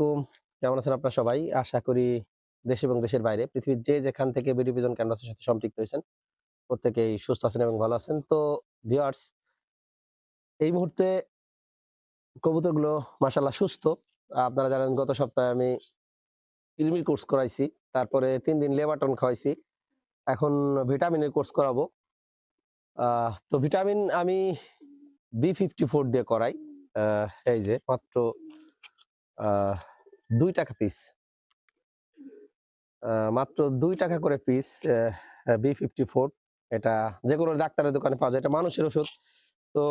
আলাইকুম কেমন আছেন আপনারা সবাই? আশা করি দেশ এবং দেশের বাইরে। পৃথিবীর যে যেখান থেকে বিডি ভিজন ক্যানভাসের সাথে সম্পৃক্ত হয়েছেন। প্রত্যেকেই সুস্থ আছেন এবং ভালো আছেন। তো ভিউয়ার্স এই মুহূর্তে কবুতরগুলো মাশাল্লাহ সুস্থ। আপনারা জানেন, গত সপ্তাহে আমি কৃমির কোর্স করাইছি। তারপরে তিন দিন লেবাটন খাওয়াইছি। এখন ভিটামিনের কোর্স করাবো। তো ভিটামিন আমি বি ফিফটি ফোর দিয়ে করাই। এই যে মাত্র দুই টাকা পিস মাত্র দুই টাকা করে পিস বি ফিফটি ফোর এটা যে কোনো ডাক্তারের দোকানে পাওয়া যায়, এটা মানুষের ওষুধ। তো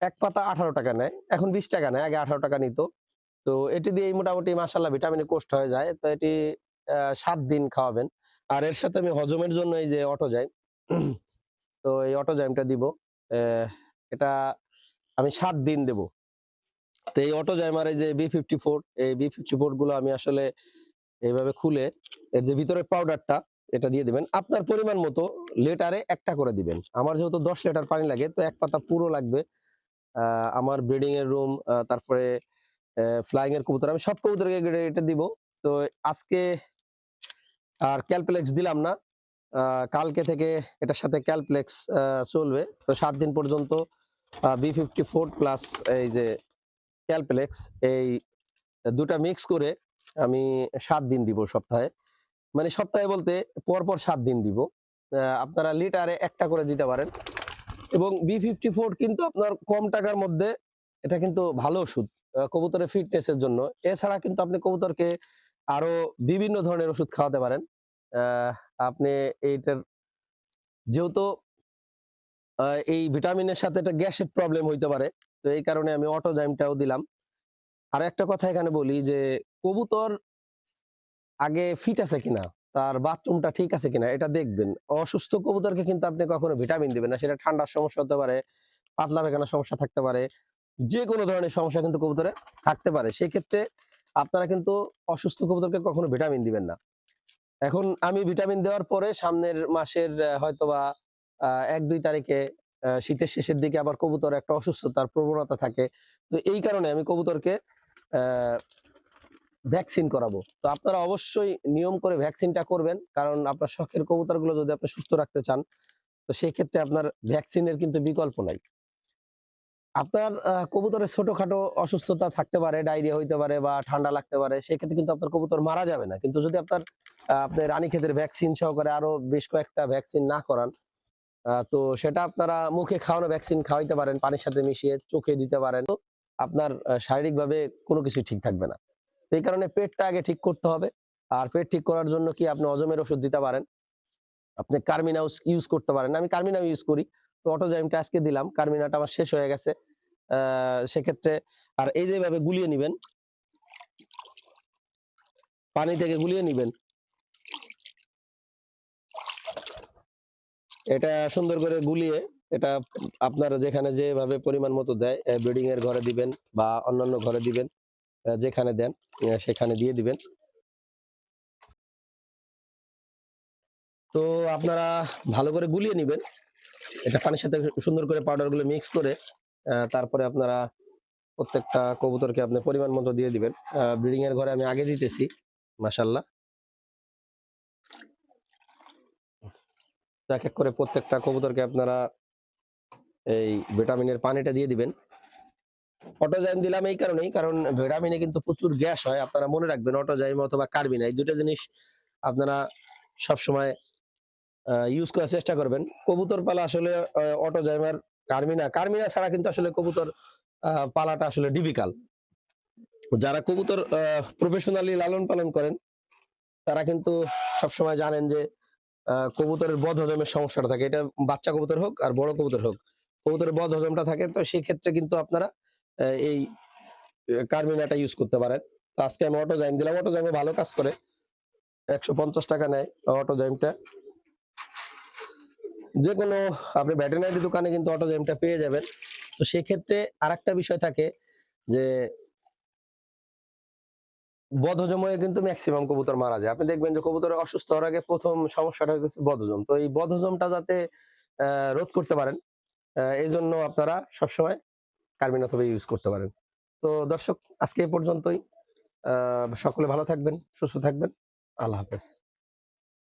এক পাতা আঠারো টাকা নেয়, এখন বিশ টাকা নেয়, আগে আঠারো টাকা নিত। তো এটি দিয়ে মোটামুটি মাসাল্লাহ ভিটামিনের কোস্ট হয়ে যায়। তো এটি সাত দিন খাওয়াবেন। আর এর সাথে আমি হজমের জন্য এই যে অটো অটোজাইম তো এই অটো অটোজাইমটা দিব এটা আমি সাত দিন দেব। তো এই অটোজাইম আর এই যে বি ফিফটি ফোর এই বি ফিফটি ফোরগুলো আমি আসলে এইভাবে খুলে এর যে ভিতরের পাউডারটা এটা দিয়ে দিবেন। আপনার পরিমাণ মতো লিটারে একটা করে দিবেন। আমার যেহেতু দশ লিটার পানি লাগে, তো এক পাতা পুরো লাগবে। আমার ব্রিডিং এর রুম তারপরে ফ্লাইং এর কবুতর, আমি সব কবুতরকে এটা দিব। তো আজকে আর ক্যালপ্লেক্স দিলাম না। কালকে থেকে এটার সাথে ক্যালপ্লেক্স চলবে। তো সাত দিন পর্যন্ত বি ফিফটি ফোর প্লাস এই যে ক্যালপ্লেক্স এই দুটা মিক্স করে আমি সাত দিন দিব সপ্তাহে। মানে সপ্তাহে বলতে পর পর সাত দিন দিব। আপনারা লিটারে একটা করে দিতে পারেন। এবং বি ফিফটি ফোর কিন্তু আপনার কম টাকার মধ্যে এটা কিন্তু ভালো ওষুধ কবুতরের ফিটনেস এর জন্য। এছাড়া কিন্তু আপনি কবুতরকে আরও বিভিন্ন ধরনের ওষুধ খাওয়াতে পারেন। আপনি এইটার যেহেতু এই ভিটামিনের সাথে একটা গ্যাসের প্রবলেম হইতে পারে তো এই কারণে আমি অটোজাইমটাও দিলাম। আর একটা কথা এখানে বলি যে, কবুতর আগে ফিট আছে কিনা, তার বাথরুমটা ঠিক আছে কিনা, এটা দেখবেন। অসুস্থ কবুতরকে কিন্তু আপনি কখনো ভিটামিন দিবেন না, সেটা ঠান্ডার সমস্যা হতে পারে, পাতলা পায়খানার সমস্যা থাকতে পারে যে কোনো ধরনের সমস্যা কিন্তু কবুতরে থাকতে পারে। সেই ক্ষেত্রে আপনারা কিন্তু অসুস্থ কবুতরকে কখনো ভিটামিন দিবেন না। এখন আমি ভিটামিন দেওয়ার পরে সামনের মাসের হয়তোবা এক দুই তারিখে শীতের শেষের দিকে আবার কবুতর একটা অসুস্থতার প্রবণতা থাকে। তো এই কারণে আমি কবুতরকে ভ্যাকসিন করাবো। তো আপনারা অবশ্যই নিয়ম করে ভ্যাকসিনটা করবেন কারণ আপনার শখের কবুতরগুলো যদি আপনি সুস্থ রাখতে চান তো সেই ক্ষেত্রে আপনার ভ্যাকসিনের কিন্তু বিকল্প নাই। আপনার কবুতরের ছোটখাটো অসুস্থতা থাকতে পারে ডায়রিয়া হইতে পারে বা ঠান্ডা লাগতে পারে সেক্ষেত্রে কিন্তু আপনার কবুতর মারা যাবে না। কিন্তু যদি আপনার আহ, আপনি রানীক্ষেতের ভ্যাকসিন সহকারে আরও বেশ কয়েকটা ভ্যাকসিন না করান তো সেটা আপনারা মুখে খাওয়ানো ভ্যাকসিন খাওয়াইতে পারেন, পানির সাথে মিশিয়ে চোখে দিতে পারেন। আপনার শারীরিকভাবে কোনো কিছু ঠিক থাকবে না। এই কারণে পেটটা আগে ঠিক করতে হবে। আর পেট ঠিক করার জন্য কি আপনি অজমের ওষুধ দিতে পারেন। আপনি কার্মিনা ইউজ করতে পারেন। আমি কার্মিনা ইউজ করি। তো অটোজাইমটা আজকে দিলাম। কার্মিনাটা আমার শেষ হয়ে গেছে। সেক্ষেত্রে আর এই যেভাবে গুলিয়ে নিবেন, পানি থেকে গুলিয়ে নিবেন এটা সুন্দর করে গুলিয়ে এটা আপনার যেখানে যেভাবে পরিমাণ মতো দেয় ব্রিডিং এর ঘরে দিবেন বা অন্যান্য ঘরে দিবেন যেখানে দেন সেখানে দিয়ে দিবেন। তো আপনারা ভালো করে গুলিয়ে নিবেন। এটা পানির সাথে সুন্দর করে পাউডারগুলো মিক্স করে তারপরে আপনারা প্রত্যেকটা কবুতরকে আপনি পরিমাণ মতো দিয়ে দিবেন। ব্রিডিং এর ঘরে আমি আগে দিতেছি মাশাল্লাহ এক এক করে প্রত্যেকটা কবুতরকে আপনারা এই ভিটামিনের পানিটা দিয়ে দিবেন। অটোজাইম দিলাম এই কারণেই, কারণ ভিটামিনে কিন্তু প্রচুর গ্যাস হয়। আপনারা মনে রাখবেন, অটোজাইম অথবা কার্বিনা, এই দুটো জিনিস আপনারা সবসময় ইউজ করার চেষ্টা করবেন। কবুতর পালা আসলে অটোজাইম আর কার্মিনা কার্মিনা ছাড়া কিন্তু আসলে কবুতর পালাটা আসলে ডিফিকাল যারা কবুতর প্রফেশনালি লালন পালন করেন, তারা কিন্তু সবসময় জানেন যে কবুতরের বদ হজমের সমস্যাটা থাকে। এটা বাচ্চা কবুতর হোক আর বড় কবুতর হোক। কবুতরের বদ হজমটা থাকে, তো সেই ক্ষেত্রে কিন্তু আপনারা এই কার্মিনাটা ইউজ করতে পারেন। তো আজকে আমি অটোজাইম দিলাম। অটোজাইমে ভালো কাজ করে। একশো পঞ্চাশ টাকা নেয় অটোজাইমটা যে কোনো আপনি ভেটেরিনারি দোকানে কিন্তু অটোজাইমটা পেয়ে যাবেন। তো সেক্ষেত্রে আর একটা বিষয় থাকে যে বদহজম কিন্তু ম্যাক্সিমাম কবুতর মারা যায়। আপনি দেখবেন যে কবুতরের অসুস্থ হওয়ার আগে প্রথম সমস্যাটা হচ্ছে বদহজম। তো এই বদহজমটা যাতে রোধ করতে পারেন এই জন্য আপনারা সবসময় কার্বিন অথবা ইউজ করতে পারেন। তো দর্শক, আজকে এ পর্যন্তই। সকলে ভালো থাকবেন, সুস্থ থাকবেন। আল্লাহ হাফেজ।